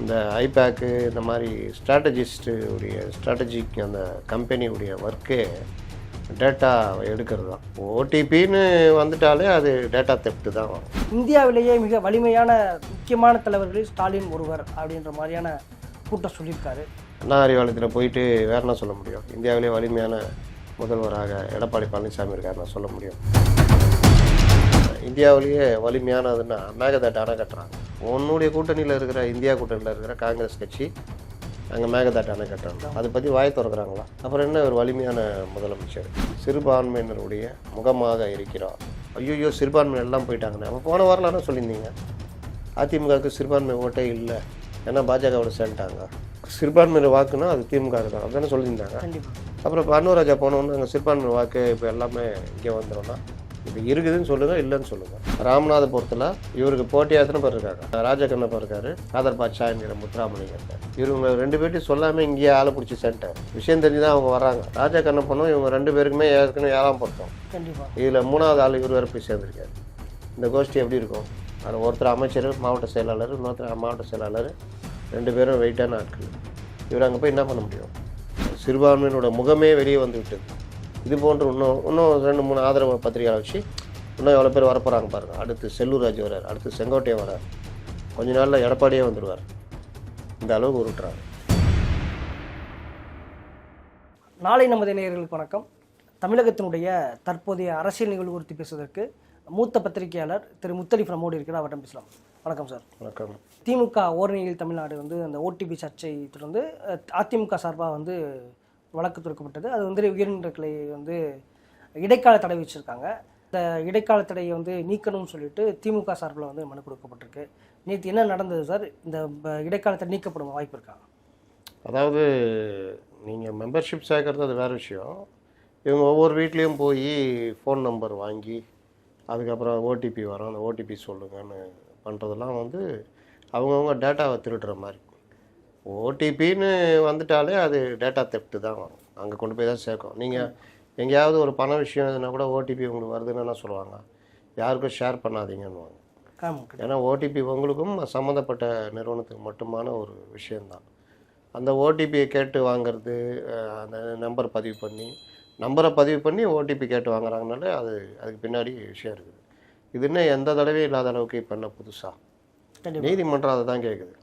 இந்த ஐபேக்கு இந்த மாதிரி ஸ்ட்ராட்டஜிஸ்ட்டு உடைய ஸ்ட்ராட்டஜிக் அந்த கம்பெனியுடைய ஒர்க்கே டேட்டா எடுக்கிறது தான் ஓடிபின்னு வந்துட்டாலே அது டேட்டா தெப்ட் தான் வரும். இந்தியாவிலேயே மிக வலிமையான முக்கியமான தலைவர்களில் ஸ்டாலின் ஒருவர் அப்படின்ற மாதிரியான கூட்டம் சொல்லியிருக்காரு. அண்ணா அறிவாலயத்தில் போயிட்டு வேற என்ன சொல்ல முடியும்? இந்தியாவிலே வலிமையான முதல்வராக எடப்பாடி பழனிசாமி இருக்காருன்னு சொல்ல முடியும். இந்தியாவிலேயே வலிமையானதுன்னா மேகதாட்டு அணை கட்டுறாங்க. உன்னுடைய கூட்டணியில் இருக்கிற இந்தியா கூட்டணியில் இருக்கிற காங்கிரஸ் கட்சி அங்கே மேகதாட்டு அணை கட்டுறாங்க. அதை பற்றி வாய் திறக்கிறாங்களா? அப்புறம் என்ன ஒரு வலிமையான முதலமைச்சர்? சிறுபான்மையினருடைய முகமாக இருக்கிறார். ஐயோ சிறுபான்மையினர் எல்லாம் போயிட்டாங்கண்ணே. அப்போ போன வாரம்லாம் என்ன சொல்லியிருந்தீங்க. அதிமுகவுக்கு சிறுபான்மை ஓட்டே இல்லை. ஏன்னா பாஜகவோட சேர்ந்துட்டாங்க. சிறுபான்மையினர் வாக்குனா அது திமுக தான். அப்படிதானே சொல்லியிருந்தாங்க. அப்புறம் இப்போ அன்னூர் ராஜா போனோன்னு அங்கே சிறுபான்மை வாக்கு இப்போ எல்லாமே இங்கே வந்துடும்னா இப்போ இருக்குதுன்னு சொல்லுங்கள் இல்லைன்னு சொல்லுங்கள் ராமநாதபுரத்தில் இவருக்கு போட்டியாக எத்தனை பேர் இருக்காங்க ராஜகண்ணப்பா இருக்காரு. ஆதர் பாட்ஷா என்கிற முத்துராமலிங்க இருக்காரு. இவங்க ரெண்டு பேர்ட்டையும் சொல்லாமல் இங்கேயே ஆளை பிடிச்சி சென்டர் விஷயம் தெரிஞ்சு தான் அவங்க வராங்க ராஜா கண்ணப்பனும் இவங்க ரெண்டு பேருக்குமே ஏற்கனவே ஏழாம் பொருத்தம். கண்டிப்பாக இதில் மூணாவது ஆள் இவர் வேறு போய் சேர்ந்துருக்காரு. இந்த கோஷ்டி எப்படி இருக்கும்? அதில் ஒருத்தர் அமைச்சர் மாவட்ட செயலாளர் இன்னொருத்தர் மாவட்ட செயலாளர். ரெண்டு பேரும் வெயிட்டான ஆட்கள். இவர் அங்கே போய் என்ன பண்ண முடியும்? சிறுபான்மையினோட முகமே வெளியே வந்து விட்டது. இது போன்று இன்னும் இன்னும் ரெண்டு மூணு ஆதரவு பத்திரிகைகளை வச்சு இன்னும் எவ்வளோ பேர் வரப்போகிறாங்க பாருங்கள் அடுத்து செல்லூர் ராஜ் வரார் அடுத்து செங்கோட்டையன் வரார் கொஞ்ச நாளில் எடப்பாடியே வந்துடுவார். இந்த அளவுக்கு உருட்டுறாரு. நாளை நமது நேயர்களுக்கு வணக்கம். தமிழகத்தினுடைய தற்போதைய அரசியல் நிகழ்வு குறித்து பேசுவதற்கு மூத்த பத்திரிகையாளர் திரு முத்தலிஃப் நம்மோடு இருக்கிறார். அவரிடம் பேசலாம். வணக்கம் சார். வணக்கம். திமுக ஓரணியில் தமிழ்நாடு வந்து அந்த ஓடிபி சர்ச்சை தொடர்ந்து அதிமுக சார்பாக வந்து வழக்கு தொடுக்கப்பட்டது. அது வந்து உயர்நீதிமன்ற கிளை வந்து இடைக்கால தடை வச்சுருக்காங்க இந்த இடைக்கால தடையை வந்து நீக்கணும்னு சொல்லிட்டு திமுக சார்பில் வந்து மனு கொடுக்கப்பட்டிருக்கு. நேற்று என்ன நடந்தது சார்? இந்த ப- நீக்கப்படும் வாய்ப்பு இருக்கா? அதாவது நீங்கள் மெம்பர்ஷிப் சேர்க்கறது அது வேறு விஷயம். இவங்க ஒவ்வொரு வீட்லேயும் போய் ஃபோன் நம்பர் வாங்கி அதுக்கப்புறம் ஓடிபி வரும். அந்த ஓடிபி சொல்லுங்கன்னு பண்ணுறதெல்லாம் வந்து அவங்கவுங்க டேட்டாவை திருடுற மாதிரி. ஓடிபின்னு வந்துட்டாலே அது டேட்டா தெப்ட் தான் வரும். அங்கே கொண்டு போய் தான் சேர்க்கும். நீங்கள் எங்கேயாவது ஒரு பண விஷயம் எதுனா கூட ஓடிபி உங்களுக்கு வருதுன்னு என்ன சொல்லுவாங்க. யாருக்கும் ஷேர் பண்ணாதீங்கன்னுவாங்க. ஏன்னா ஓடிபி உங்களுக்கும் சம்மந்தப்பட்ட நிறுவனத்துக்கு மட்டுமான ஒரு விஷயந்தான் அந்த ஓடிபியை கேட்டு வாங்குறது அந்த நம்பர் பதிவு பண்ணி நம்பரை பதிவு பண்ணி ஓடிபி கேட்டு வாங்குறாங்கனால அது அதுக்கு பின்னாடி விஷயம் இருக்குது. இது இன்னும் எந்த தடவையும் இல்லாத அளவுக்கு இப்போ என்ன புதுசாக நீதிமன்றம் அதை தான் கேட்குது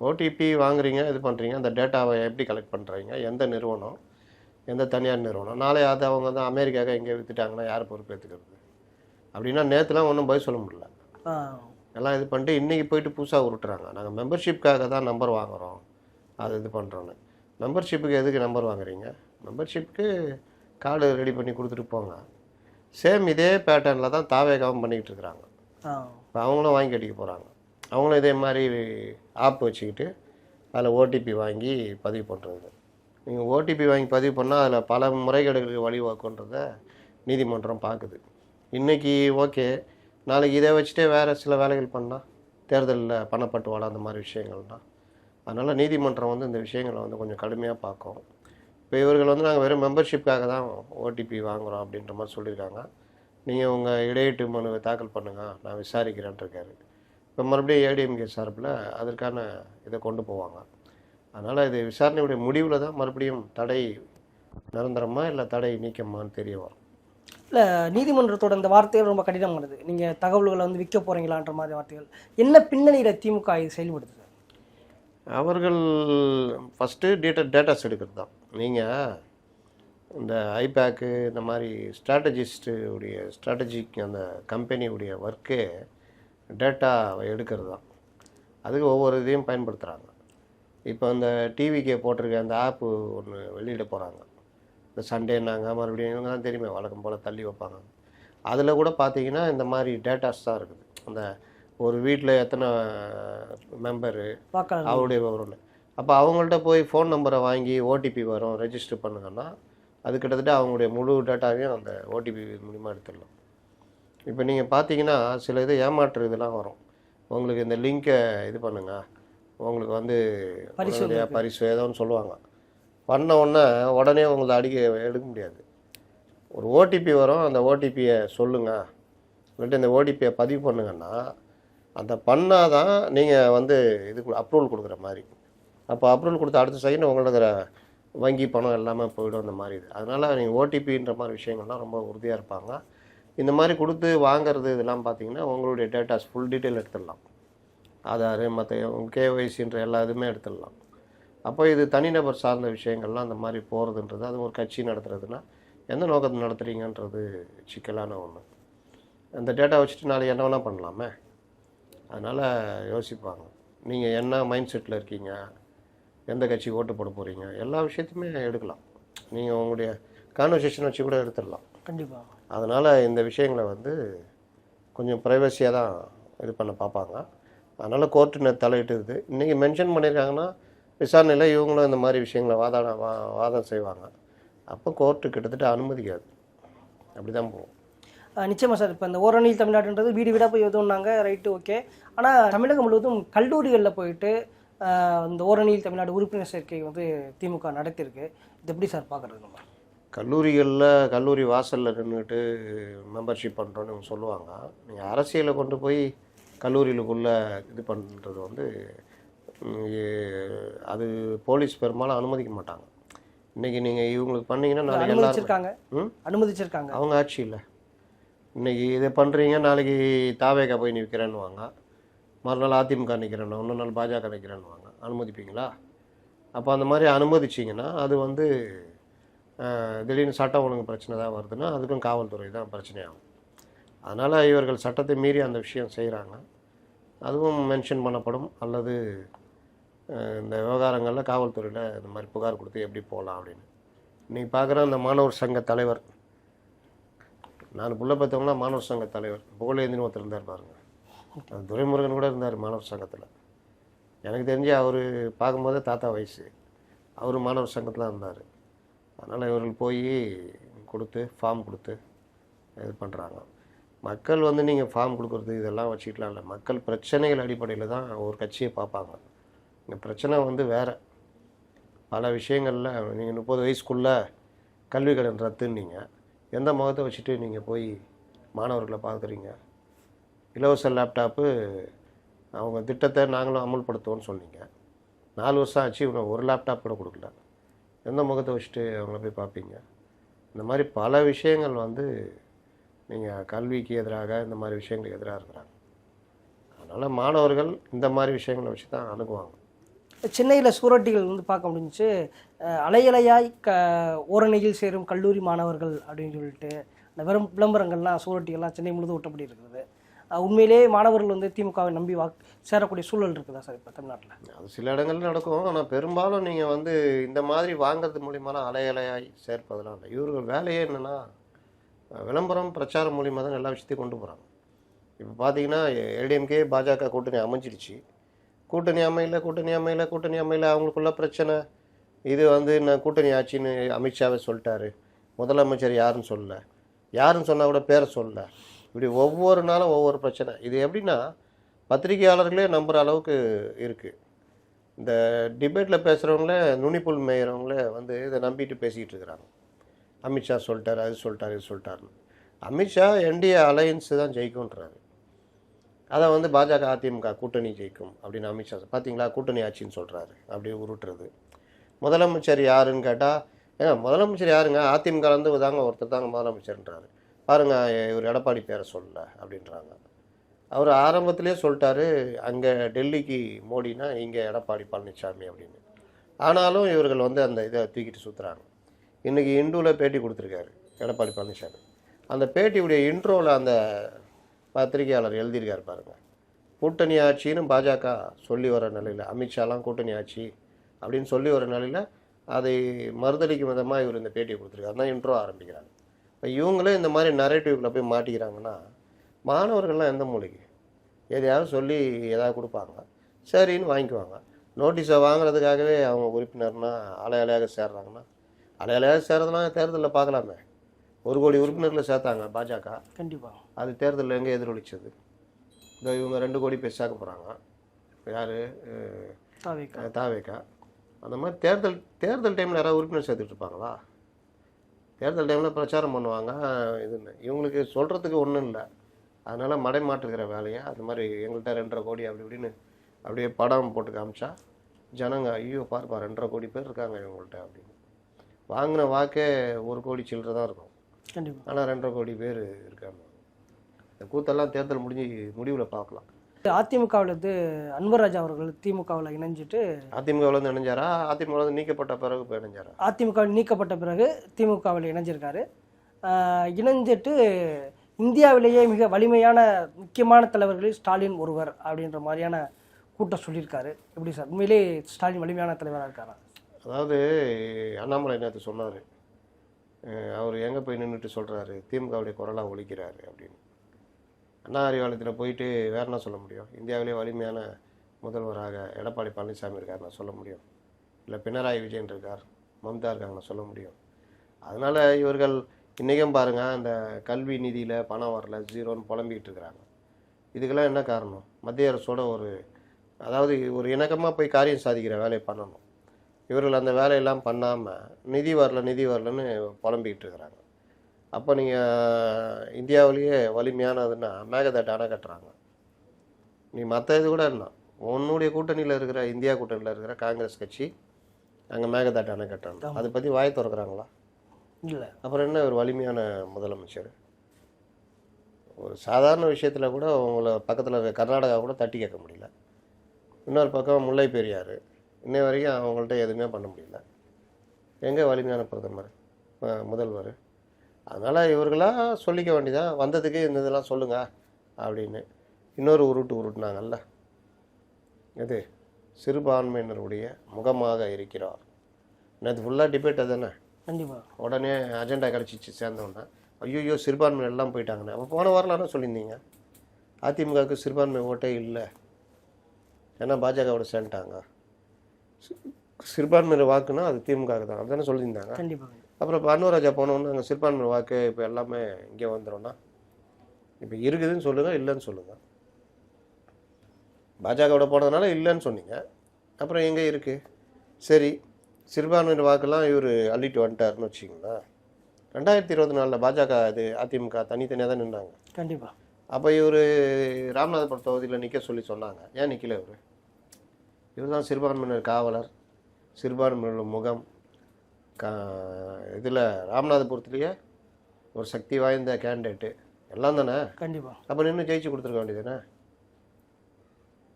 ஓடிபி வாங்குறீங்க இது பண்ணுறீங்க அந்த டேட்டாவை எப்படி கலெக்ட் பண்ணுறீங்க எந்த நிறுவனம் எந்த தனியார் நிறுவனம்? நாளை அது அவங்க வந்து அமெரிக்காவுக்கு எங்கே விற்றுட்டாங்கன்னா யார் பொறுப்பேற்றுக்கிறது அப்படின்னா நேற்றுலாம் ஒன்றும் பதில் சொல்ல முடியல. எல்லாம் இது பண்ணிட்டு இன்றைக்கி போயிட்டு புதுசாக உருட்டுறாங்க. நாங்கள் மெம்பர்ஷிப்காக தான் நம்பர் வாங்குகிறோம் அது இது பண்ணுறோன்னு மெம்பர்ஷிப்புக்கு எதுக்கு நம்பர் வாங்குறீங்க? மெம்பர்ஷிப்புக்கு கார்டு ரெடி பண்ணி கொடுத்துட்டு போங்க. சேம் இதே பேட்டர்னில் தான் தாவேகாவும் பண்ணிக்கிட்டு இருக்கிறாங்க. இப்போ அவங்களும் வாங்கி கட்டிக்க போகிறாங்க அவங்களும் இதே மாதிரி ஆப் வச்சுக்கிட்டு அதில் ஓடிபி வாங்கி பதிவு பண்ணுறது நீங்கள் ஓடிபி வாங்கி பதிவு பண்ணால் அதில் பல முறைகேடுகளுக்கு வழிவகுன்றத நீதிமன்றம் பார்க்குது. இன்றைக்கி ஓகே நாளைக்கு இதை வச்சுட்டே வேறு சில வேலைகள் பண்ணால் தேர்தலில் பணப்பட்டுவாடா அந்த மாதிரி விஷயங்கள்லாம். அதனால் நீதிமன்றம் வந்து இந்த விஷயங்களை வந்து கொஞ்சம் கடுமையாக பார்க்கும். இப்போ இவர்கள் வந்து நாங்கள் வெறும் மெம்பர்ஷிப்காக தான் ஓடிபி வாங்குகிறோம் அப்படின்ற மாதிரி சொல்லியிருக்காங்க. நீங்கள் உங்கள் இடையீட்டு மனுவை தாக்கல் பண்ணுங்கள் நான் விசாரிக்கிறேன்ட்டு இருக்காரு. இப்போ மறுபடியும் ஏடிஎம்கே சார்பில் அதற்கான இதை கொண்டு போவாங்க. அதனால் இது விசாரணையுடைய முடிவில் தான் மறுபடியும் தடை நிரந்தரமா இல்லை தடை நீக்கமான்னு தெரிய வரும். இல்லை நீதிமன்றத்தோட இந்த வார்த்தைகள் ரொம்ப கடினமானது நீங்கள் தகவல்களை வந்து விற்க போகிறீங்களான்ற மாதிரி வார்த்தைகள். என்ன பின்னணியில் திமுக இது செயல்படுது அவர்கள் ஃபஸ்ட்டு டேட்டா டேட்டாஸ் எடுக்கிறது தான். நீங்கள் இந்த ஐபேக்கு இந்த மாதிரி ஸ்ட்ராட்டஜிஸ்ட்டு உடைய ஸ்ட்ராட்டஜிக் அந்த கம்பெனியுடைய ஒர்க்கே டேட்டாவை எடுக்கிறது தான் அதுக்கு ஒவ்வொரு இதையும் பயன்படுத்துகிறாங்க இப்போ இந்த டிவிக்கு போட்டிருக்க அந்த ஆப்பு ஒன்று வெளியிட போகிறாங்க இந்த சண்டேனாங்க மறுபடியும் இவங்க தான் தெரியுமே வழக்கம் போல் தள்ளி வைப்பாங்க. அதில் கூட பார்த்தீங்கன்னா இந்த மாதிரி டேட்டாஸ் தான் இருக்குது. அந்த ஒரு வீட்டில் எத்தனை மெம்பரு அவருடைய விவரம் அப்போ அவங்கள்ட்ட போய் ஃபோன் நம்பரை வாங்கி ஓடிபி வரும் ரெஜிஸ்டர் பண்ணுங்கன்னா அது கிட்டத்தட்ட அவங்களுடைய முழு டேட்டாவையும் அந்த ஓடிபி மூலிமா எடுத்துடலாம். இப்போ நீங்கள் பார்த்தீங்கன்னா சில இது ஏமாற்று இதெல்லாம் வரும். உங்களுக்கு இந்த லிங்கை இது பண்ணுங்க. உங்களுக்கு வந்து பரிசு பரிசு ஏதோ ஒன்று சொல்லுவாங்க. பண்ண உடனே உடனே உங்களை அடிக்க எடுக்க முடியாது. ஒரு ஓடிபி வரும். அந்த ஓடிபியை சொல்லுங்கள் இல்லாட்டி இந்த ஓடிபியை பதிவு பண்ணுங்கன்னா அந்த பண்ணாதான் நீங்கள் வந்து இதுக்கு அப்ரூவல் கொடுக்குற மாதிரி. அப்போ அப்ரூவல் கொடுத்த அடுத்த செகண்ட் உங்களோட வங்கி பணம் எல்லாமே போயிடும் அந்த மாதிரி இது. அதனால் நீங்கள் ஓடிபின்ற மாதிரி விஷயங்கள்லாம் ரொம்ப உறுதியாக இருப்பாங்க. இந்த மாதிரி கொடுத்து வாங்குறது இதெல்லாம் பார்த்தீங்கன்னா உங்களுடைய டேட்டாஸ் ஃபுல் டீட்டெயில் எடுத்துடலாம். ஆதார் மற்ற கேஒய்சின்ற எல்லா இதுவுமே எடுத்துடலாம். அப்போ இது தனிநபர் சார்ந்த விஷயங்கள்லாம் அந்த மாதிரி போகிறதுன்றது அது ஒரு கட்சி நடத்துறதுன்னா எந்த நோக்கத்தை நடத்துகிறீங்கன்றது சிக்கலான ஒன்று அந்த டேட்டா வச்சுட்டு நாளைக்கு என்ன வேணால் பண்ணலாமே. அதனால் யோசிப்பாங்க. நீங்கள் என்ன மைண்ட் செட்டில் இருக்கீங்க? எந்த கட்சி ஓட்டு போட போகிறீங்க எல்லா விஷயத்தையுமே எடுக்கலாம். நீங்கள் உங்களுடைய கான்வர்சேஷன் வச்சு கூட எடுத்துடலாம். கண்டிப்பாக அதனால் இந்த விஷயங்களை வந்து கொஞ்சம் ப்ரைவசியாக தான் இது பண்ண பார்ப்பாங்க. அதனால் கோர்ட்டு தலையிட்டுது இன்றைக்கி மென்ஷன் பண்ணியிருக்காங்கன்னா விசாரணையில் இவங்களும் இந்த மாதிரி விஷயங்களை வாதாட வா வாதம் செய்வாங்க. அப்போ கோர்ட்டு கிட்டத்தட்ட அனுமதிக்காது. அப்படி தான் போகும் நிச்சயமாக சார். இப்போ இந்த ஓரணியில் தமிழ்நாடுன்றது வீடு வீடாக போய் எதுவும்னாங்க ரைட்டு ஓகே ஆனால் தமிழகம் முழுவதும் கல்லூரிகளில் போயிட்டு இந்த ஓரணியில் தமிழ்நாடு உறுப்பினர் சேர்க்கை வந்து திமுக நடத்தியிருக்கு. இது எப்படி சார் பார்க்குறது நம்ம? கல்லூரிகளில் கல்லூரி வாசலில் நின்றுட்டு மெம்பர்ஷிப் பண்ணுறோன்னு இவங்க சொல்லுவாங்க. நீங்கள் அரசியலை கொண்டு போய் கல்லூரிகளுக்குள்ளே இது பண்ணுறது வந்து அது போலீஸ் பெரும்பாலும் அனுமதிக்க மாட்டாங்க. இன்றைக்கி நீங்கள் இவங்களுக்கு பண்ணீங்கன்னா நாளைக்கு எல்லாரும் அனுமதிச்சிருக்காங்க. ம்? அனுமதிச்சிருக்காங்க. அவங்க ஆட்சி இல்லை. இன்றைக்கி இதை பண்ணுறீங்க நாளைக்கு தாவேக்கா போய் நிற்கிறேன்னுவாங்க மறுநாள் அதிமுக நிற்கிறேன்னு இன்னொரு நாள் பாஜக நிற்கிறேன்னுவாங்க அனுமதிப்பீங்களா? அப்போ அந்த மாதிரி அனுமதிச்சிங்கன்னா அது வந்து திடீர்னு சட்டம் ஒழுங்கு பிரச்சனை தான் வருதுன்னா அதுக்கும் காவல்துறை தான் பிரச்சனையாகும். அதனால் இவர்கள் சட்டத்தை மீறி அந்த விஷயம் செய்கிறாங்க அதுவும் மென்ஷன் பண்ணப்படும். அல்லது இந்த விவகாரங்களில் காவல்துறையில் இந்த மாதிரி புகார் கொடுத்து எப்படி போகலாம் அப்படின்னு. இன்றைக்கி பார்க்குற அந்த மாணவர் சங்க தலைவர் நான் புள்ள பார்த்தவங்களாம் மாணவர் சங்க தலைவர். புகழேந்தின்னு ஒருத்தர் இருந்தார் பாருங்கள் அது துரைமுருகன் கூட இருந்தார் மாணவர் சங்கத்தில். எனக்கு தெரிஞ்சு அவர் பார்க்கும்போதே தாத்தா வயசு. அவர் மாணவர் சங்கத்தில் இருந்தார். அதனால் இவர்கள் போய் கொடுத்து ஃபார்ம் கொடுத்து இது பண்ணுறாங்க மக்கள் வந்து நீங்கள் ஃபார்ம் கொடுக்குறது இதெல்லாம் வச்சுக்கலாம் இல்லை. மக்கள் பிரச்சனைகள் அடிப்படையில் தான் ஒரு கட்சியை பார்ப்பாங்க. இந்த பிரச்சனை வந்து வேறு. பல விஷயங்களில் நீங்கள் முப்பது வயசுக்குள்ளே கல்வி கடன் ரத்துன்னீங்க. எந்த முகத்தை வச்சுட்டு நீங்கள் போய் மாணவர்களை பார்க்குறீங்க? இலவச லேப்டாப்பு அவங்க திட்டத்தை நாங்களும் அமல்படுத்துவோம்னு சொன்னீங்க. நாலு வருஷம் ஆச்சு இவங்க ஒரு லேப்டாப் கூட கொடுக்கல. எந்த முகத்தை வச்சுட்டு அவங்கள போய் பார்ப்பீங்க? இந்த மாதிரி பல விஷயங்கள் வந்து நீங்கள் கல்விக்கு எதிராக இந்த மாதிரி விஷயங்களுக்கு எதிராக இருக்கிறாங்க. அதனால் மாணவர்கள் இந்த மாதிரி விஷயங்களை வச்சு தான் அணுகுவாங்க. சென்னையில் சூரட்டிகள் வந்து பார்க்க முடிஞ்சு அலையலையாய் க ஓரணியில் சேரும் கல்லூரி மாணவர்கள் அப்படின்னு சொல்லிட்டு இந்த வெறும் விளம்பரங்கள்லாம் சூரட்டிகள்லாம் சென்னை முழுவதும் ஒட்டப்படி இருக்குது உண்மையிலேயே மாணவர்கள் வந்து திமுகவை நம்பி வாக் சேரக்கூடிய சூழல் இருக்குதா சார் இப்போ தமிழ்நாட்டில்? அது சில இடங்கள்ல நடக்கும். ஆனால் பெரும்பாலும் நீங்கள் வந்து இந்த மாதிரி வாங்குறது மூலியமாலாம் அலையலையாய் சேர்ப்பதெல்லாம் இல்லை. இவர்கள் வேலையே என்னென்னா விளம்பரம் பிரச்சாரம் மூலியமாக தான் எல்லா விஷயத்தையும் கொண்டு போகிறாங்க இப்போ பார்த்தீங்கன்னா ஏடிஎம்கே பாஜக கூட்டணி அமைஞ்சிடுச்சு. கூட்டணி அமையல கூட்டணி அமையல கூட்டணி அமையல அவங்களுக்குள்ள பிரச்சனை. இது வந்து நான் கூட்டணி ஆட்சின்னு அமித்ஷாவே சொல்லிட்டாரு. முதலமைச்சர் யாருன்னு சொல்லலை. யாருன்னு சொன்னால் கூட பேரை சொல்லலை. இப்படி ஒவ்வொரு நாளும் ஒவ்வொரு பிரச்சனை. இது எப்படின்னா பத்திரிகையாளர்களே நம்புகிற அளவுக்கு இருக்குது இந்த டிபேட்டில் பேசுகிறவங்களே நுனிப்புல் மேயிறவங்களே வந்து இதை நம்பிட்டு பேசிக்கிட்டு இருக்கிறாங்க. அமித்ஷா சொல்லிட்டார் அது சொல்லிட்டார் இது சொல்லிட்டாருன்னு. அமித்ஷா என்டிஏ அலையன்ஸு தான் ஜெயிக்கும்ன்றாரு. அதை வந்து பாஜக அதிமுக கூட்டணி ஜெயிக்கும் அப்படின்னு அமித்ஷா பார்த்தீங்களா கூட்டணி ஆட்சின்னு சொல்கிறாரு அப்படியே உருட்டுறது. முதலமைச்சர் யாருன்னு கேட்டால் ஏங்க முதலமைச்சர் யாருங்க? அதிமுகலேருந்து தாங்க ஒருத்தர் தாங்க முதலமைச்சர்ன்றாரு. பாருங்கள் இவர் எடப்பாடி பேரை சொல்லல அப்படின்றாங்க. அவர் ஆரம்பத்திலே சொல்லிட்டாரு அங்கே டெல்லிக்கு மோடினா இங்கே எடப்பாடி பழனிசாமி அப்படின்னு. ஆனாலும் இவர்கள் வந்து அந்த இதை தூக்கிட்டு சுற்றுறாங்க இன்றைக்கி இண்டுவில் பேட்டி கொடுத்துருக்காரு எடப்பாடி பழனிசாமி அந்த பேட்டியுடைய இன்ட்ரோவில் அந்த பத்திரிகையாளர் எழுதியிருக்கார் பாருங்க. கூட்டணி ஆட்சின்னு பாஜக சொல்லி வர நிலையில் அமித்ஷாலாம் கூட்டணி ஆட்சி அப்படின்னு சொல்லி வர நிலையில் அதை மறுதளிக்கும் விதமாக இவர் இந்த பேட்டியை கொடுத்துருக்காரு. தான் இன்ட்ரோ ஆரம்பிக்கிறாங்க இப்போ இவங்களே இந்த மாதிரி நரேட்டிவ்ல போய் மாட்டிக்கிறாங்கன்னா மாணவர்கள்லாம் எந்த மூலைக்கு? எதையாவது சொல்லி ஏதாவது கொடுப்பாங்க. சரின்னு வாங்கிக்குவாங்க. நோட்டீஸை வாங்குறதுக்காகவே அவங்க உறுப்பினர்னா அலை அலையாக சேர்றாங்கன்னா அலை அலையாக சேர்றதுலாம் தேர்தலில் பார்க்கலாமே. ஒரு கோடி உறுப்பினர்களை சேர்த்தாங்க பாஜக. கண்டிப்பாக அது தேர்தலில் எங்கே எதிரொலிச்சது? இந்த இவங்க ரெண்டு கோடி பேர் சேர்க்க போகிறாங்க யார்? தாவேக்கா. தாவேக்கா. அந்த மாதிரி தேர்தல் தேர்தல் டைமில் யாராவது உறுப்பினர் சேர்த்துட்டு இருப்பாங்களா? தேர்தல் டைமில் பிரச்சாரம் பண்ணுவாங்க. இதுன்னு இவங்களுக்கு சொல்கிறதுக்கு ஒன்றும் இல்லை. அதனால் மடை மாற்றுகிற வேலையை? அந்த மாதிரி எங்கள்கிட்ட ரெண்டரை கோடி அப்படி இப்படின்னு அப்படியே படம் போட்டு காமிச்சா ஜனங்க ஐயோ பாருப்பா ரெண்டரை கோடி பேர் இருக்காங்க இவங்கள்ட்ட அப்படின்னு. வாங்கின வாக்கே ஒரு கோடி சில்லறை தான் இருக்கும். கண்டிப்பாக ஆனால் ரெண்டரை கோடி பேர் இருக்காங்க. இந்த கூத்தெல்லாம் தேர்தல் முடிஞ்சு முடிவில் பார்க்கலாம். அதிமுகவில் இருந்து அன்வர் ராஜா அவர்கள் திமுகவில் இணைஞ்சிட்டு அதிமுகவில் வந்து இணைஞ்சாரா? அதிமுகவில் வந்து நீக்கப்பட்ட பிறகு இப்போ இணைஞ்சாரா? அதிமுக நீக்கப்பட்ட பிறகு திமுகவில் இணைஞ்சிருக்காரு. இணைஞ்சிட்டு இந்தியாவிலேயே மிக வலிமையான முக்கியமான தலைவர்களில் ஸ்டாலின் ஒருவர் அப்படின்ற மாதிரியான கூட்டம் சொல்லியிருக்காரு. எப்படி சார்? உண்மையிலே ஸ்டாலின் வலிமையான தலைவராக இருக்காரா? அதாவது அண்ணாமலை நேற்று சொன்னார். அவர் எங்கே போய் நின்றுட்டு சொல்கிறாரு திமுகவுடைய குரலாக ஒழிக்கிறாரு அப்படின்னு. அண்ணா அறிவாலயத்தில் போயிட்டு வேற என்ன சொல்ல முடியும்? இந்தியாவிலே வலிமையான முதல்வராக எடப்பாடி பழனிசாமி இருக்கார் நான் சொல்ல முடியும். இல்லை பினராயி விஜயன் இருக்கார் மம்தா இருக்காங்க நான் சொல்ல முடியும். அதனால் இவர்கள் இன்றைக்கும் பாருங்கள் அந்த கல்வி நிதியில் பணம் வரல ஜீரோன்னு புலம்பிக்கிட்டு இருக்கிறாங்க. இதுக்கெல்லாம் என்ன காரணம்? மத்திய அரசோட ஒரு அதாவது ஒரு இணக்கமாக போய் காரியம் சாதிக்கிற வேலையை பண்ணணும். இவர்கள் அந்த வேலையெல்லாம் பண்ணாமல் நிதி வரல நிதி வரலன்னு புலம்பிக்கிட்டு இருக்கிறாங்க. அப்போ நீங்கள் இந்தியாவிலேயே வலிமையானதுன்னா மேகதாட்டு அணை கட்டுறாங்க. நீ மற்ற இது கூட இல்லை உன்னுடைய கூட்டணியில் இருக்கிற இந்தியா கூட்டணியில் இருக்கிற காங்கிரஸ் கட்சி அங்கே மேகதாட்டு அணை கட்டுறாங்க. அதை பற்றி வாய் திறக்கிறாங்களா? இல்லை. அப்புறம் என்ன ஒரு வலிமையான முதலமைச்சர்? ஒரு சாதாரண விஷயத்தில் கூட உங்களை பக்கத்தில் கர்நாடகா கூட தட்டி கேட்க முடியல. இன்னொரு பக்கம் முல்லை பெரியார் இன்னை வரைக்கும் அவங்கள்ட்ட எதுவுமே பண்ண முடியல. எங்கே வலிமையான பிரதமர்? முதல்வர்? அதனால் இவர்களாக சொல்லிக்க வேண்டியதான் வந்ததுக்கு இந்த இதெல்லாம் சொல்லுங்கள் அப்படின்னு. இன்னொரு உருட்டு உருட்டுனாங்கல்ல? இது சிறுபான்மையினருடைய முகமாக இருக்கிறார். நேற்று ஃபுல்லாக டிபேட் தானே கண்டிப்பாக உடனே அஜெண்டா கிடச்சிச்சு சேர்ந்தோன்னே ஐயோ சிறுபான்மை எல்லாம் போயிட்டாங்கண்ணே. அப்போ போன வாரம் என்ன சொல்லியிருந்தீங்க? அதிமுகவுக்கு சிறுபான்மை ஓட்டே இல்லை. ஏன்னா பாஜகவோட சேர்ந்துட்டாங்க. சிறுபான்மையினர் வாக்குனா அது திமுக தான். அப்படிதானே சொல்லியிருந்தாங்க? கண்டிப்பாக அப்புறம் இப்போ அன்னூராஜா போனோன்னு அங்கே சிறுபான்மை வாக்கு இப்போ எல்லாமே இங்கே வந்துடும்னா இப்போ இருக்குதுன்னு சொல்லுங்கள் இல்லைன்னு சொல்லுங்கள் பாஜகவோட போனதுனால இல்லைன்னு சொன்னீங்க. அப்புறம் எங்கே இருக்குது சரி சிறுபான்மையினர் வாக்கெல்லாம் இவர் அள்ளிட்டு வந்துட்டாருன்னு வச்சிங்களேன் ரெண்டாயிரத்தி இருபத்தி நாலில் பாஜக இது அதிமுக தனித்தனியாக தான் நின்னாங்க. கண்டிப்பாக அப்போ இவர் ராமநாதபுரம் தொகுதியில் நிற்க சொல்லி சொன்னாங்க. ஏன் நிற்கல இவர்? இவர் தான் சிறுபான்மையினர் காவலர் சிறுபான்மையினர் முகம் கா இதில் ராமநாதபுரத்துலேயே ஒரு சக்தி வாய்ந்த கேண்டிடேட்டு. எல்லாம் தானே? கண்டிப்பாக அப்போ நின்று ஜெயிச்சு கொடுத்துருக்க வேண்டியதுதானே?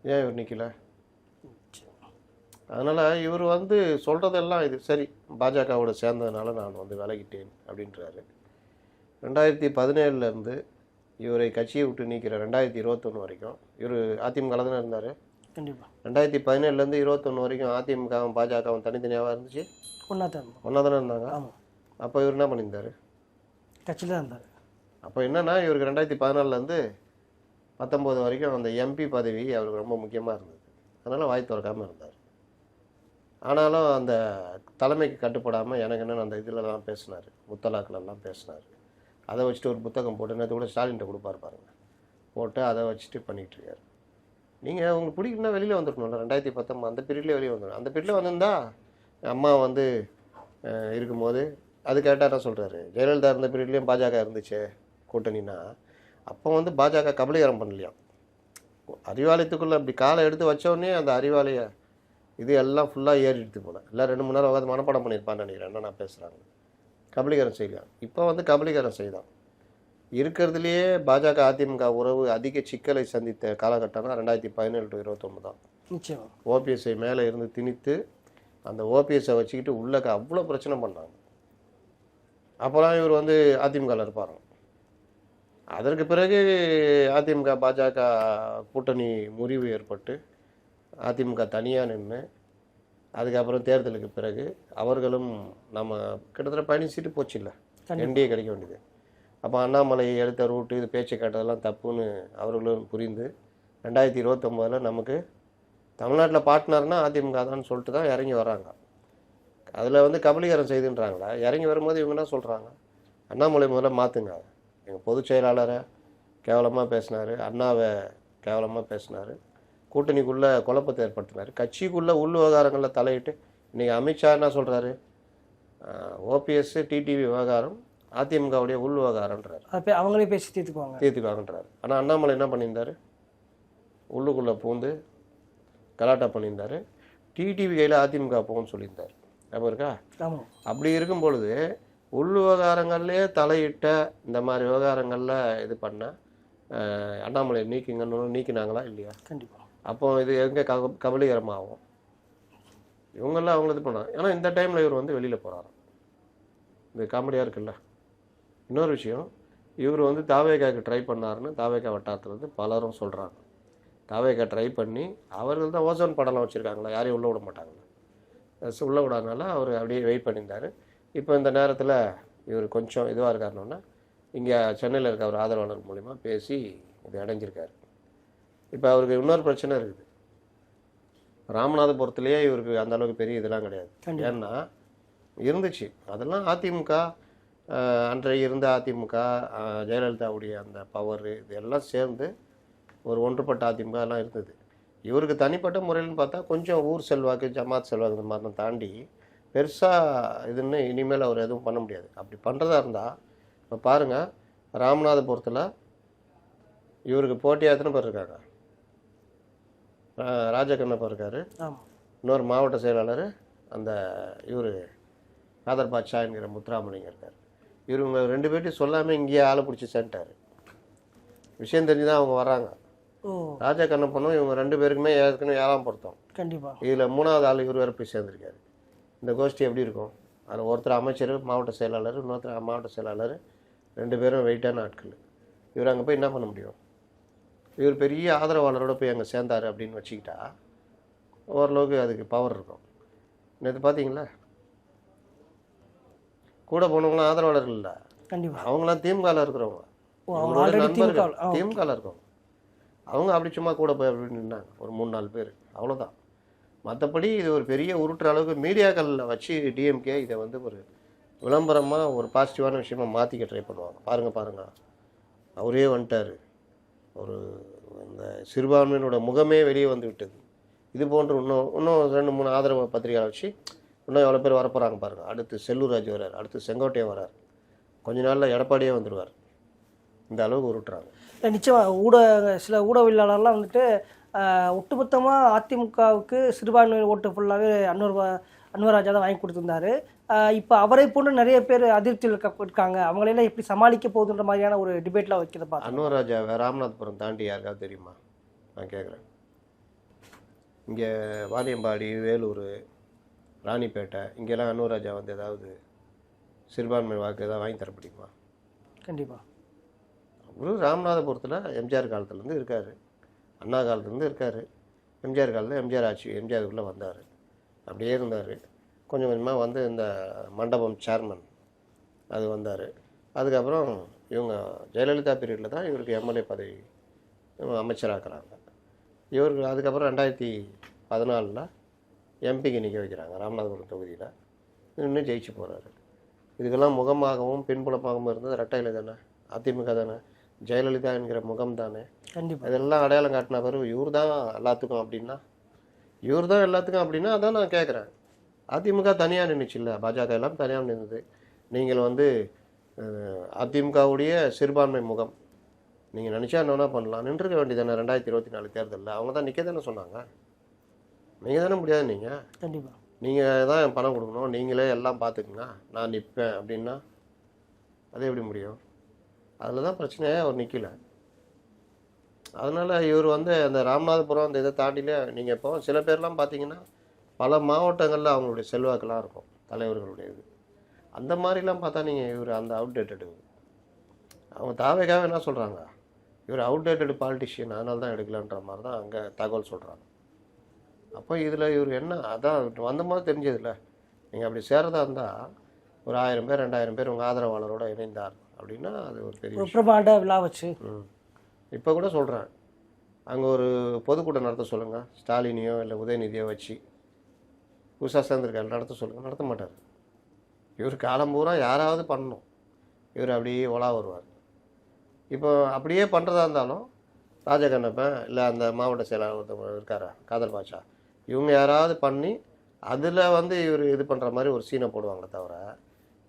ஏன் இவர் நிற்கல அதனால் இவர் வந்து சொல்கிறதெல்லாம் இது சரி பாஜகவோட சேர்ந்ததுனால நான் வந்து விலகிட்டேன் அப்படின்றாரு. ரெண்டாயிரத்தி பதினேழுலேருந்து இவரை கட்சியை விட்டு நீக்கிற ரெண்டாயிரத்தி இருபத்தொன்று வரைக்கும் இவர் அதிமுக தானே இருந்தார்? கண்டிப்பாக ரெண்டாயிரத்தி பதினேழுலேருந்து இருபத்தொன்று வரைக்கும் அதிமுகவும் பாஜகவும் தனித்தனியாக இருந்துச்சு? ஒன்றா தான் ஒன்றா தானே இருந்தாங்க? ஆமாம் அப்போ இவர் என்ன பண்ணியிருந்தார்? கட்சியில் தான் இருந்தார். அப்போ என்னன்னா இவருக்கு ரெண்டாயிரத்தி பதினாலேருந்து பத்தொம்போது வரைக்கும் அந்த எம்பி பதவி அவருக்கு ரொம்ப முக்கியமாக இருந்தது. அதனால் வாய் திறக்காமல் இருந்தார். ஆனாலும் அந்த தலைமைக்கு கட்டுப்படாமல் எனக்கு என்னென்னு அந்த இதிலலாம் பேசினார். முத்தலாக்கிலலாம் பேசினார். அதை வச்சுட்டு ஒரு புத்தகம் போட்டு நேற்று கூட ஸ்டாலின்கிட்ட கொடுப்பாரு பாருங்க. போட்டு அதை வச்சுட்டு பண்ணிகிட்டு இருக்காரு. நீங்கள் உங்களுக்கு பிடிக்கும்னா வெளியில் வந்துருக்கணும்ல. ரெண்டாயிரத்தி பத்தொம்பது அந்த பீரியட்லேயே வெளியே வந்துடும் அந்த பீரியடில் வந்திருந்தா அம்மா வந்து இருக்கும்போது அது கேட்டால் என்ன சொல்கிறாரு ஜெயலலிதா இருந்த பீரியட்லேயும் பாஜக இருந்துச்சு கூட்டணினா அப்போ வந்து பாஜக கபலீகரம் பண்ணலையாம். அறிவாலயத்துக்குள்ளே அப்படி காலை எடுத்து வச்சோடனே அந்த அறிவாலய இது எல்லாம் ஃபுல்லாக ஏறிடுது போல. எல்லாம் ரெண்டு மூணு நேரம் உட்காந்து மனப்பாடம் பண்ணியிருப்பான்னு நினைக்கிறேன். என்ன நான் பேசுகிறாங்க கபலீகரம் செய்யலாம் இப்போ வந்து கபலீகரம் செய்தான். இருக்கிறதுலையே பாஜக அதிமுக உறவு அதிக சிக்கலை சந்தித்த காலகட்டம்னா ரெண்டாயிரத்தி பதினேழு டு இருபத்தொன்று தான். நிச்சயமாக ஓபிஎஸ்ஐ மேலே இருந்து திணித்து அந்த ஓபிஎஸ்ஸை வச்சுக்கிட்டு உள்ளக்க அவ்வளோ பிரச்சனை பண்ணாங்க. அப்போலாம் இவர் வந்து அதிமுகவில் இருப்பாராம் அதற்கு பிறகு அதிமுக பாஜக கூட்டணி முறிவு ஏற்பட்டு அதிமுக தனியாக நின்று அதுக்கப்புறம் தேர்தலுக்கு பிறகு அவர்களும் நம்ம கிட்டத்தட்ட பதினஞ்சு சீட்டு போச்சு இல்லை. என்டிஏ கிடைக்க வேண்டியது. அப்போ அண்ணாமலை எடுத்த ரூட்டு இது பேச்சு கேட்டதெல்லாம் தப்புன்னு அவர்களும் புரிந்து ரெண்டாயிரத்தி இருபத்தொம்போதில் நமக்கு தமிழ்நாட்டில் பாட்டினார்னா அதிமுக தான் சொல்லிட்டு தான் இறங்கி வராங்க அதில் வந்து கபலீகரம் செய்துன்றாங்களா? இறங்கி வரும்போது இவங்க என்ன சொல்கிறாங்க அண்ணாமலை முதல்ல மாற்றுங்க எங்கள் பொதுச் செயலாளரை கேவலமாக பேசினார் அண்ணாவை கேவலமாக பேசினார். கூட்டணிக்குள்ளே குழப்பத்தை ஏற்படுத்தினார். கட்சிக்குள்ளே உள் விவகாரங்களில் தலையிட்டு இன்றைக்கி அமித்ஷா என்ன சொல்கிறாரு ஓபிஎஸ்ஸு டிடிவி விவகாரம் அதிமுகவுடைய உள் விவகாரன்றார் அவங்களே பேசி தீர்த்துக்குவாங்க தீர்த்துக்காகன்றார் ஆனால் அண்ணாமலை என்ன பண்ணியிருந்தாரு? உள்ளுக்குள்ளே பூந்து கலாட்டா பண்ணியிருந்தாரு. டிடிவி கையில் அதிமுக போகும்னு சொல்லியிருந்தார். ஞாபகம் இருக்கா? அப்படி இருக்கும் பொழுது உள் விவகாரங்கள்லேயே தலையிட்ட இந்த மாதிரி விவகாரங்களில் இது பண்ண அண்ணாமலை நீக்குங்கன்னு நீக்கினாங்களா இல்லையா? கண்டிப்பாக அப்போ இது எங்கே கப கபலீகரமாகும். இவங்கெல்லாம் அவங்கள இது பண்ணாங்க. ஏன்னா இந்த டைமில் இவர் வந்து வெளியில் போகிறாராம் இது காமெடியாக இருக்குல்ல? இன்னொரு விஷயம் இவர் வந்து தாவேக்காக்கு ட்ரை பண்ணாருன்னு தாவேக்கா வட்டாரத்தில் வந்து பலரும் சொல்கிறாங்க தாவேக்கா ட்ரை பண்ணி அவர்கள் தான் ஓசோன் படம்லாம் வச்சுருக்காங்களா? யாரையும் உள்ளே விட மாட்டாங்களா? உள்ளே விடாதனால அவர் அப்படியே வெயிட் பண்ணியிருந்தார். இப்போ இந்த நேரத்தில் இவர் கொஞ்சம் இதுவாக இருக்காருனோன்னா இங்கே சென்னையில் இருக்க ஒரு ஆதரவாளர் மூலிமா பேசி இது அடைஞ்சிருக்காரு. இப்போ அவருக்கு இன்னொரு பிரச்சனை இருக்குது. ராமநாதபுரத்துலேயே இவருக்கு அந்த அளவுக்கு பெரிய இதெல்லாம் கிடையாது. ஏன்னா இருந்துச்சு. அதெல்லாம் அதிமுக அன்றைய இருந்த அதிமுக ஜெயலலிதாவுடைய அந்த பவர் இது எல்லாம் சேர்ந்து ஒரு ஒன்றுபட்ட அதிமுக எல்லாம் இருந்தது. இவருக்கு தனிப்பட்ட முறையில்னு பார்த்தா கொஞ்சம் ஊர் செல்வாக்கு ஜமாத் செல்வாக்கு இந்த மாதிரிலாம் தாண்டி பெருசாக இதுன்னு இனிமேல் அவர் எதுவும் பண்ண முடியாது. அப்படி பண்ணுறதா இருந்தால் இப்போ பாருங்கள் ராமநாதபுரத்தில் இவருக்கு போட்டியாக எத்தனை பேர் இருக்காங்க ராஜகண்ணப்பா இருக்காரு. இன்னொரு மாவட்ட செயலாளர் அந்த இவர் காதர் பாட்ஷா என்கிற முத்துராமலிங்க இருக்கார். இவங்க ரெண்டு பேர்ட்டையும் சொல்லாமல் இங்கேயே ஆளை பிடிச்சி சேர்ந்துட்டாரு. விஷயம் தெரிஞ்சு தான் அவங்க வராங்க ராஜா கண்ணப்பனும் இவங்க ரெண்டு பேருக்குமே ஏற்கனவே ஏழாம் பொருத்தம். கண்டிப்பாக இதில் மூணாவது ஆள் இவர் வேறு போய் சேர்ந்துருக்காரு. இந்த கோஷ்டி எப்படி இருக்கும்? அதில் ஒருத்தர் அமைச்சர் மாவட்ட செயலாளர் இன்னொருத்தர் மாவட்ட செயலாளர் ரெண்டு பேரும் வெயிட்டான ஆட்கள். இவர் அங்கே போய் என்ன பண்ண முடியும்? இவர் பெரிய ஆதரவாளரோட போய் அங்கே சேர்ந்தாரு அப்படின்னு வச்சுக்கிட்டா ஓரளவுக்கு அதுக்கு பவர் இருக்கும். நேற்று பார்த்தீங்களா கூட போனவங்களாம் ஆதரவாளர்கள் இல்லை. கண்டிப்பாக அவங்களாம் திமுகவில் இருக்கிறவங்க. நண்பர்கள். திமுகவில் இருக்கவங்க. அவங்க அப்படி சும்மா கூட போய் அப்படி நின்னாங்க. ஒரு மூணு நாலு பேர். அவ்வளோதான் மற்றபடி இது ஒரு பெரிய உருட்டுற அளவுக்கு மீடியாக்களில் வச்சு டிஎம்கே இதை வந்து ஒரு விளம்பரமாக ஒரு பாசிட்டிவான விஷயமா மாற்றிக்க ட்ரை பண்ணுவாங்க. பாருங்கள் பாருங்கள் அவரே வந்துட்டார். ஒரு இந்த சிறுபான்மையினோட முகமே வெளியே வந்து விட்டது. இது போன்று இன்னும் இன்னும் ரெண்டு மூணு ஆதரவு பத்திரிகை வச்சு இன்னும் எவ்வளோ பேர் வரப்போகிறாங்க பாருங்கள் அடுத்து செல்லூர்ராஜ் வரார் அடுத்து செங்கோட்டையன் வரார் கொஞ்ச நாளில் எடப்பாடியே வந்துடுவார் இந்த அளவுக்கு உருட்டுறாங்க. இல்ல, நிச்சயமா. ஊடக சில ஊடகவியலாளர்லாம் வந்துட்டு ஒட்டுமொத்தமாக அதிமுகவுக்கு சிறுபான்மை ஓட்டு ஃபுல்லாகவே அன்வர் வா- அன்வராஜா தான் வாங்கி கொடுத்துருந்தாரு. இப்போ அவரை போன்று நிறைய பேர் அதிருப்தியில் இருக்க இருக்காங்க. அவங்களெல்லாம் எப்படி சமாளிக்க போகுதுன்ற மாதிரியான ஒரு டிபேட்லாம் வைக்கிறத பார்த்தோம் அன்வராஜா ராமநாதபுரம் தாண்டி யாருக்காவது தெரியுமா? நான் கேட்குறேன். இங்கே வாணியம்பாடி வேலூர் ராணிப்பேட்டை இங்கெல்லாம் அன்வராஜா வந்து ஏதாவது சிறுபான்மை வாக்கு ஏதாவது வாங்கி தர முடியுமா? கண்டிப்பாக அவரு ராமநாதபுரத்தில் எம்ஜிஆர் காலத்துலேருந்து இருக்கார். அண்ணா காலத்துலேருந்து இருக்கார். எம்ஜிஆர் காலத்தில் எம்ஜிஆர் ஆட்சி எம்ஜிஆருக்குள்ளே வந்தார். அப்படியே இருந்தார். கொஞ்சம் கொஞ்சமாக வந்து இந்த மண்டபம் சேர்மன் அது வந்தார். அதுக்கப்புறம் இவங்க ஜெயலலிதா பீரியடில் தான் இவருக்கு எம்எல்ஏ பதவி அமைச்சராக்குறாங்க. இவருக்கு அதுக்கப்புறம் ரெண்டாயிரத்தி பதினாலில் எம்பிக்கு நிற்க வைக்கிறாங்க ராமநாதபுரம் தொகுதியில். இன்னும் ஜெயிச்சு போகிறாரு இதுக்கெல்லாம் முகமாகவும் பின்புலமாகவும் இருந்தது ரெட்டையில தானே? அதிமுக தானே? ஜெயலலிதா என்கிற முகம் தானே? கண்டிப்பாக இதெல்லாம் அடையாளம் காட்டின பிறகு இவர் தான் எல்லாத்துக்கும் அப்படின்னா? இவர் தான் எல்லாத்துக்கும் அப்படின்னா அதான் நான் கேட்குறேன் அதிமுக தனியாக நின்றுச்சு இல்லை பாஜக எல்லாம் தனியாக நின்றுது நீங்கள் வந்து அதிமுகவுடைய சிறுபான்மை முகம். நீங்கள் நினச்சா என்ன பண்ணலாம். நின்றுக்க வேண்டியதானே ரெண்டாயிரத்தி இருபத்தி நாலு தேர்தலில். அவங்க தான் நிற்க தானே சொன்னாங்க. நீங்கள் தானே முடியாது நீங்கள் கண்டிப்பாக நீங்கள் தான் பணம் கொடுக்கணும். நீங்களே எல்லாம் பார்த்துக்குங்க. நான் நிற்பேன் அப்படின்னா அது எப்படி முடியும்? அதில் தான் பிரச்சனையே அவர் நிற்கல அதனால் இவர் வந்து அந்த ராமநாதபுரம் அந்த இதை தாண்டிலே நீங்கள் இப்போ சில பேர்லாம் பார்த்தீங்கன்னா பல மாவட்டங்களில் அவங்களுடைய செல்வாக்கெல்லாம் இருக்கும் தலைவர்களுடைய இது. அந்த மாதிரிலாம் பார்த்தா நீங்கள் இவர் அந்த அவுடேட்டடு அவங்க தாவேக்காக என்ன சொல்கிறாங்க இவர் அவுடேட்டடு பாலிட்டிஷியன் அதனால தான் எடுக்கலன்ற மாதிரி தான் அங்கே தகவல் சொல்கிறாங்க அப்போ இதில் இவர் என்ன அதான் வந்த மாதிரி தெரிஞ்சதில்ல. நீங்கள் அப்படி சேரதா இருந்தால் ஒரு ஆயிரம் பேர் ரெண்டாயிரம் பேர் உங்கள் ஆதரவாளரோட இணைந்தார் அப்படின்னா அது ஒரு பெரிய பிரமாண்ட விழா வச்சு. ம். இப்போ கூட சொல்கிறேன் அங்கே ஒரு பொதுக்கூட்டம் நடத்த சொல்லுங்கள் ஸ்டாலினையோ இல்லை உதயநிதியோ வச்சு. புதுசாக சேர்ந்துருக்காரு நடத்த சொல்லுங்கள் நடத்த மாட்டார். இவர் காலம் பூரா யாராவது பண்ணணும். இவர் அப்படியே ஒலா வருவார். இப்போ அப்படியே பண்ணுறதா இருந்தாலும் ராஜகண்ணப்பன் இல்லை அந்த மாவட்ட செயலாளர் ஒருத்தவங்க இருக்காரா? காதல் பாட்சா இவங்க யாராவது பண்ணி அதில் வந்து இவர் இது பண்ணுற மாதிரி ஒரு சீனை போடுவாங்களே தவிர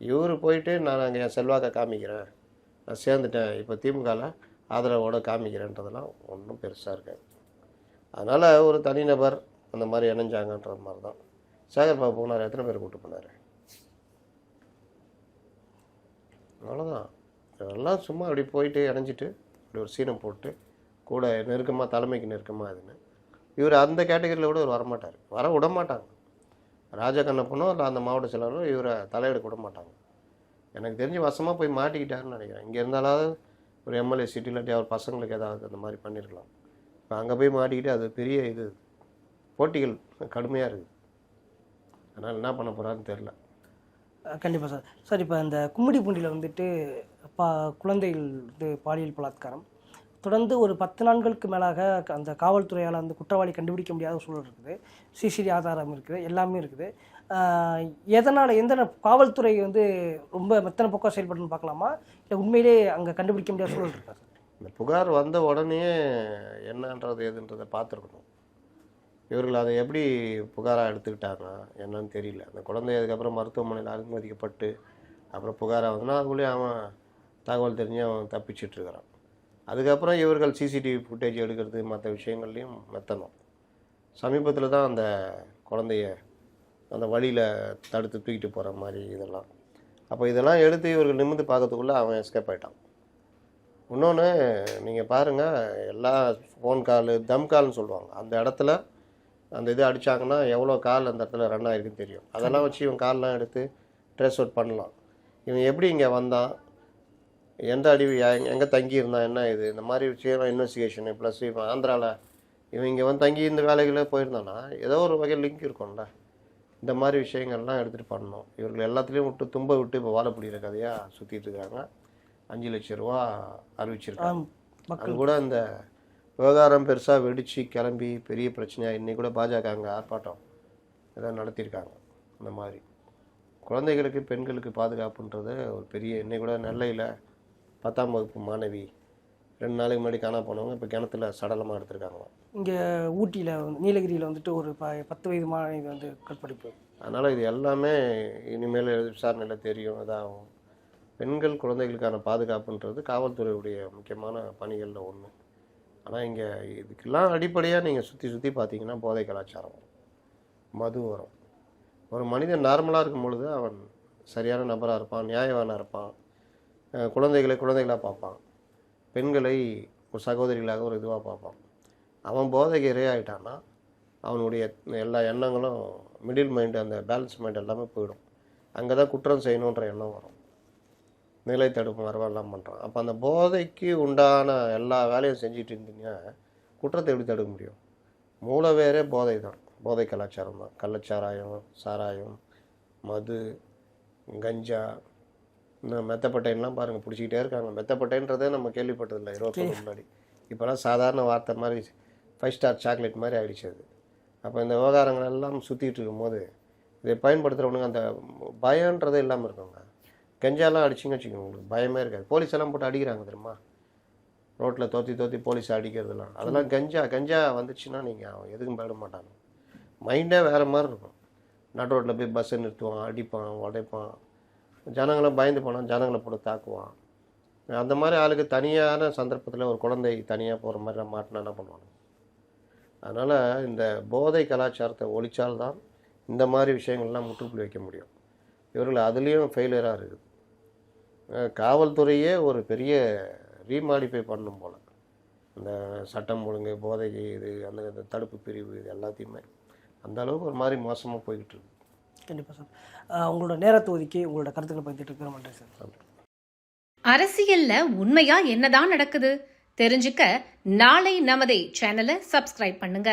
இவர் போயிட்டு நான் அங்கே என் செல்வாக்கை காமிக்கிறேன் நான் சேர்ந்துட்டேன் இப்போ திமுகவில் ஆதரவோட காமிக்கிறேன்றதெல்லாம் ஒன்றும் பெருசாக இருக்காது. அதனால் ஒரு தனிநபர் அந்த மாதிரி இணைஞ்சாங்கன்ற மாதிரி தான் சேகர் பாபு போனார் எத்தனை பேர் கூட்டு போனார்? அவ்வளோதான் இதெல்லாம் சும்மா அப்படி போயிட்டு இணைஞ்சிட்டு அப்படி ஒரு சீனம் போட்டு கூட நெருக்கமாக தலைமைக்கு நெருக்கமாக இதுன்னு இவர் அந்த கேட்டகரியில் கூட இவர் வரமாட்டார். வர விட மாட்டாங்க ராஜா கண்ணப்பனோ இல்லை அந்த மாவட்ட செயலாளரோ இவரை தலையெடுக்க விட மாட்டாங்க எனக்கு தெரிஞ்சு வசமாக போய் மாட்டிக்கிட்டாருன்னு நினைக்கிறேன். இங்கே இருந்தாலாவது ஒரு எம்எல்ஏ சிட்டி இல்லாட்டி அவர் பசங்களுக்கு ஏதாவது அந்த மாதிரி பண்ணியிருக்கலாம் இப்போ அங்கே போய் மாட்டிக்கிட்டு அது பெரிய இது. போட்டிகள் கடுமையாக இருக்குது அதனால் என்ன பண்ண போகிறான்னு தெரில கண்டிப்பாக சார். சார் இப்போ அந்த கும்மிடி பூண்டியில் வந்துட்டு பா குழந்தைகள் வந்து பாலியல் பலாத்காரம் தொடர்ந்து ஒரு பத்து நாட்களுக்கு மேலாக அந்த காவல்துறையால் அந்த குற்றவாளி கண்டுபிடிக்க முடியாத சூழல் இருக்குது. சிசிடி ஆதாரம் இருக்குது. எல்லாமே இருக்குது. எதனால் எந்த காவல்துறை வந்து ரொம்ப மெத்தனை பக்கம் செயல்படுன்னு பார்க்கலாமா? இல்லை உண்மையிலே அங்கே கண்டுபிடிக்க முடியாத சூழல் இருக்கா சார்? இந்த புகார் வந்த உடனே என்னன்றது எதுன்றதை பார்த்துருக்கணும். இவர்கள் அதை எப்படி புகாராக எடுத்துக்கிட்டாங்க? என்னன்னு தெரியல. அந்த குழந்தை அதுக்கப்புறம் மருத்துவமனையில் அனுமதிக்கப்பட்டு அப்புறம் புகாராக வந்தனா அதுக்குள்ளேயே அவன் தகவல் தெரிஞ்சு அவன் தப்பிச்சிட்டு இருக்கிறான். அதுக்கப்புறம் இவர்கள் சிசிடிவி ஃபுட்டேஜ் எடுக்கிறது மற்ற விஷயங்கள்லையும் மெத்தணும் சமீபத்தில் தான் அந்த குழந்தைய அந்த வழியில் தடுத்து தூக்கிட்டு போகிற மாதிரி இதெல்லாம். அப்போ இதெல்லாம் எடுத்து இவர்கள் நிமிர்ந்து பார்க்கறதுக்குள்ளே அவன் எஸ்கேப் ஆயிட்டான். இன்னொன்று நீங்கள் பாருங்கள் எல்லா ஃபோன் கால் தம் கால்னு சொல்லுவாங்க. அந்த இடத்துல அந்த இது அடித்தாங்கன்னா எவ்வளோ கால் அந்த இடத்துல ரன் ஆகிருக்குன்னு தெரியும். அதெல்லாம் வச்சு இவன் கால்லாம் எடுத்து ட்ரெஸ் அவுட் பண்ணலாம். இவன் எப்படி இங்கே வந்தான்? எந்த அடி எங்கே தங்கி இருந்தான் என்ன இது? இந்த மாதிரி விஷயம் இன்வெஸ்டிகேஷனு ப்ளஸ் இவன் ஆந்திராவில் இவன் இங்கே வந்து தங்கி இந்த வேலைகளே போயிருந்தானா ஏதோ ஒரு வகையில் லிங்க் இருக்கும்ல. இந்த மாதிரி விஷயங்கள்லாம் எடுத்துகிட்டு பண்ணணும். இவர்கள் எல்லாத்துலேயும் விட்டு தும்ப விட்டு இப்போ வாழ பிடிக்கிற கதையாக சுற்றிட்டு இருக்காங்க. அஞ்சு லட்ச ரூபா அறிவிச்சிருக்காங்க. அது கூட இந்த விவகாரம் பெருசாக வெடித்து கிளம்பி பெரிய பிரச்சனையாக இன்னைக்கு கூட பாஜக அங்கே ஆர்ப்பாட்டம் ஏதாவது நடத்தியிருக்காங்க. இந்த மாதிரி. குழந்தைகளுக்கு பெண்களுக்கு பாதுகாப்புன்றது ஒரு பெரிய இன்னைக்கு கூட நெல்லையில் பத்தாம் வகுப்பு மாணவி. ரெண்டு நாளைக்கு முன்னாடி காணா போனவங்க இப்போ கிணத்துல சடலமாக எடுத்திருக்காங்களாம். இங்கே ஊட்டியில் நீலகிரியில் வந்துட்டு ஒரு ப பத்து வயது மாணவி வந்து கற்பழிப்பு. அதனால் இது எல்லாமே இனிமேல் விசாரணையில் தெரியும் இதாகும். பெண்கள் குழந்தைகளுக்கான பாதுகாப்புன்றது காவல்துறையுடைய முக்கியமான பணிகளில் ஒன்று ஆனால் இங்கே இதுக்கெல்லாம் அடிப்படையாக நீங்கள் சுற்றி சுற்றி பார்த்தீங்கன்னா போதை கலாச்சாரம். மது வரும். ஒரு மனிதன் நார்மலாக இருக்கும் பொழுது அவன் சரியான நபராக இருப்பான் நியாயவானாக இருப்பான். குழந்தைகளை குழந்தைகளாக பார்ப்பான். பெண்களை ஒரு சகோதரிகளாக ஒரு இதுவாக பார்ப்பான். அவன் போதைக்கு இரையாயிட்டான்னா அவனுடைய எல்லா எண்ணங்களும் மிடில் மைண்டு அந்த பேலன்ஸ் மைண்ட் எல்லாமே போயிடும். அங்கே தான் குற்றம் செய்யணுன்ற எண்ணம் வரும். நிலை தடுப்பு மரபெல்லாம் பண்ணுறான் அப்போ அந்த போதைக்கு உண்டான எல்லா வேலையும் செஞ்சுட்டு இருந்தீங்கன்னா குற்றத்தை எப்படி தடுக்க முடியும்? மூளை வேறே போதை தான். போதை கலாச்சாரம் தான். கள்ளச்சாராயம் சாராயம் மது கஞ்சா மெத்தப்பட்டைன்லாம் பாருங்கள் பிடிச்சிக்கிட்டே இருக்காங்க. மெத்தப்பட்டைன்றதே நம்ம கேள்விப்பட்டதில்லை இருபத்தி முன்னாடி. இப்போலாம் சாதாரண வார்த்தை மாதிரி ஃபைவ் ஸ்டார் சாக்லேட் மாதிரி ஆகிடுச்சு அது. அப்போ இந்த விவகாரங்கள் எல்லாம் சுற்றிட்டு இருக்கும்போது இதை பயன்படுத்துகிறவனுங்க அந்த பயன்றதே இல்லாமல் இருக்கோங்க கஞ்சாலாம் அடிச்சிங்க வச்சுக்கோங்க உங்களுக்கு பயமே இருக்காது. போலீஸ் எல்லாம் போட்டு அடிக்கிறாங்க தெரியுமா? ரோட்டில் தோத்தி தோத்தி போலீஸ் அடிக்கிறதுலாம். அதெல்லாம் கஞ்சா கஞ்சா வந்துச்சுன்னா நீங்கள் அவன் எதுக்கும் பயப்பட மாட்டாங்க. மைண்டே வேறு மாதிரி இருக்கும். நடு ரோட்டில் போய் பஸ்ஸை நிறுத்துவான் அடிப்பான் உடைப்பான். ஜனங்களை பயந்து போனால் ஜனங்களை போட்டு தாக்குவான். அந்த மாதிரி ஆளுக்கு தனியான சந்தர்ப்பத்தில் ஒரு குழந்தை தனியாக போகிற மாதிரி மாட்டினா என்ன பண்ணுவாங்க? அதனால் இந்த போதை கலாச்சாரத்தை ஒழிச்சால்தான் இந்த மாதிரி விஷயங்கள்லாம் முற்றுப்புள்ளி வைக்க முடியும். இவர்கள் அதுலேயும் ஃபெயிலியராக இருக்குது. காவல்துறையே ஒரு பெரிய ரீமாடிஃபை பண்ணும் போல். அந்த சட்டம் ஒழுங்கு போதைக்கு இது அந்த தடுப்பு பிரிவு இது எல்லாத்தையுமே. அந்த அளவுக்கு ஒரு மாதிரி மோசமாக போய்கிட்டு இருக்கு. கண்டிப்பாக சார். உங்களோட நேரத்தை ஒதுக்கி உங்களோட கருத்துக்களை பகிர்ந்துட்டு இருக்கிற நன்றி சார். அரசியல்ல உண்மையா என்னதான் நடக்குது? தெரிஞ்சுக்க நாளை நமதே சேனலை சப்ஸ்கிரைப் பண்ணுங்க.